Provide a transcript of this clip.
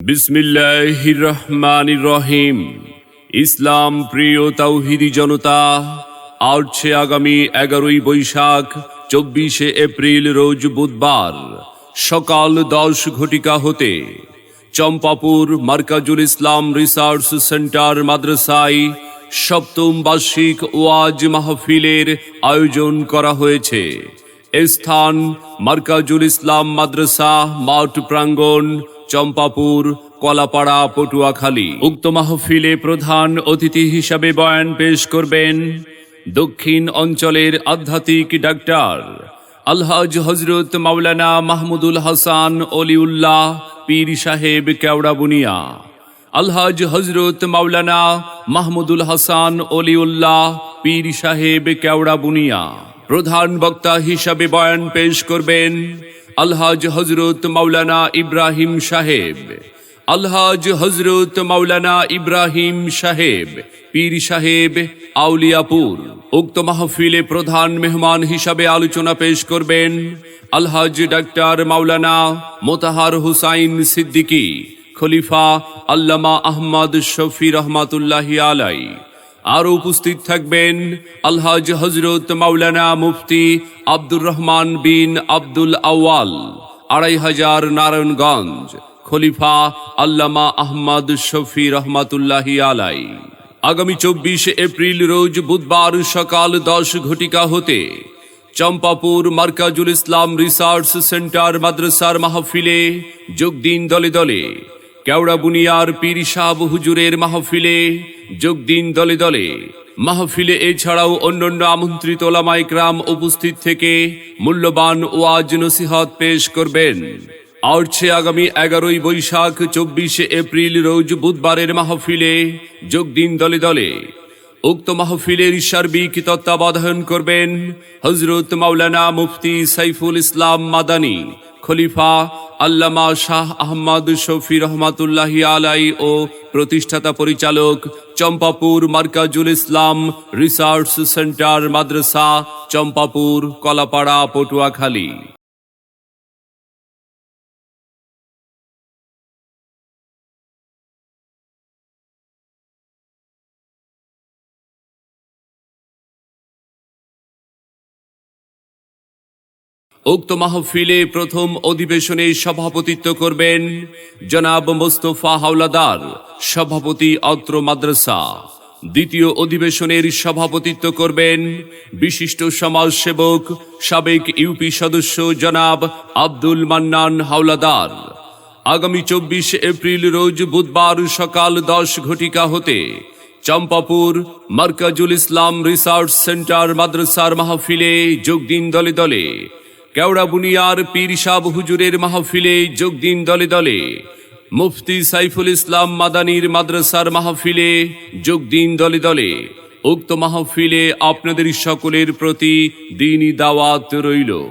বিসমিল্লাহ রহমান রহিম ইসলাম প্রিয় তাওহিদি জনতা, আসছে আগামী এগারোই বৈশাখ, চব্বিশে এপ্রিল রোজ বুধবার, সকাল দশ ঘটিকা হতে। চম্পাপুর মার্কাজুল ইসলাম রিসার্চ সেন্টার মাদ্রাসায় সপ্তম বার্ষিক ওয়াজ মাহফিলের আয়োজন করা হয়েছে। স্থান মার্কাজুল ইসলাম মাদ্রাসা, মাঠ প্রাঙ্গণ চম্পাপুর, কলাপাড়া, পটুয়াখালী। উক্ত মাহফিলে প্রধান অতিথি হিসাবে বয়ান পেশ করবেন দক্ষিণ অঞ্চলের আধ্যাত্মিক ডাক্তার আলহাজ হজরত মাওলানা মাহমুদুল হাসান অলিউল্লাহ পীর সাহেব কেওড়া বুনিয়া, আলহাজ হজরত মাওলানা মাহমুদুল হাসান অলিউল্লাহ পীর সাহেব কেওড়া বুনিয়া। প্রধান বক্তা হিসাবে বয়ান পেশ করবেন আলহাজ হজরত মাওলানা ইব্রাহিম সাহেব, আলহাজ হজরত মাওলানা ইব্রাহিম সাহেব, পীর সাহেব আউলিয়াপুর, উক্ত মাহফিলে প্রধান মেহমান হিসাবে আলোচনা পেশ করবেন আলহাজ ডাক্তার মাওলানা মোতাহার হুসাইন সিদ্দিকী, খলিফা আল্লামা আহমদ শফি রহমাতুল্লাহি আলাই আরও উপস্থিত থাকবেন আলহাজ হজরত মাওলানা মুফতি আব্দুর রহমান বিন আব্দুল আওয়াল আড়াই হাজার নারায়ণগঞ্জ, খলিফা আল্লামা আহমদ শফি রহমাতুল্লাহি আলাই। আগামী চব্বিশ এপ্রিল রোজ বুধবার সকাল দশ ঘটিকা হতে চম্পাপুর মার্কাজুল ইসলাম রিসার্চ সেন্টার মাদ্রাসার মাহফিলে যোগ দিন দলে দলে কেওড়া বুনিয়ার পীর সাহ হুজুরের মাহফিলে যোগ দিন দলে দলে। মাহফিলে এছাড়াও অন্যান্য আমন্ত্রিত ওলামাইকরাম উপস্থিত থেকে মূল্যবান ওয়াজ নসিহত পেশ করবেন। আসছে আগামী এগারোই বৈশাখ, চব্বিশে এপ্রিল, রোজ বুধবারের মাহফিলে যোগ দিন দলে দলে। উক্ত মাহফিলের সার্বিক তত্ত্বাবধান করবেন হজরত মাওলানা মুফতি সাইফুল ইসলাম মাদানী, খলিফা আল্লামা শাহ আহমদ শফি রহমাতুল্লাহি আলাই ও প্রতিষ্ঠাতা পরিচালক চম্পাপুর মার্কাজুল ইসলাম রিসার্চ সেন্টার মাদ্রাসা চম্পাপুর, কলাপাড়া, পটুয়াখালী। উক্ত মাহফিলে প্রথম অধিবেশনে সভাপতিত্ব করবেন জনাব মোস্তফা হাওলাদার, সভাপতি অত্র মাদ্রাসা। দ্বিতীয় অধিবেশনের সভাপতিত্ব করবেন বিশিষ্ট সমাজসেবক, সাবেক ইউপি সদস্য জনাব আব্দুল মান্নান হাওলাদার। আগামী চব্বিশ এপ্রিল রোজ বুধবার সকাল দশ ঘটিকা হতে চম্পাপুর মার্কাজুল ইসলাম রিসার্চ সেন্টার মাদ্রাসার মাহফিলে যোগ দিন দলে দলে কেওড়া বুনিয়ার পীর সাহ হুজুরের মাহফিলে যোগ দিন দলে দলে। মুফতি সাইফুল ইসলাম মাদানির মাদ্রাসার মাহফিলে যোগ দিন দলে দলে। উক্ত মাহফিলে আপনাদের সকলের প্রতি দিনই দাওয়াত রইল।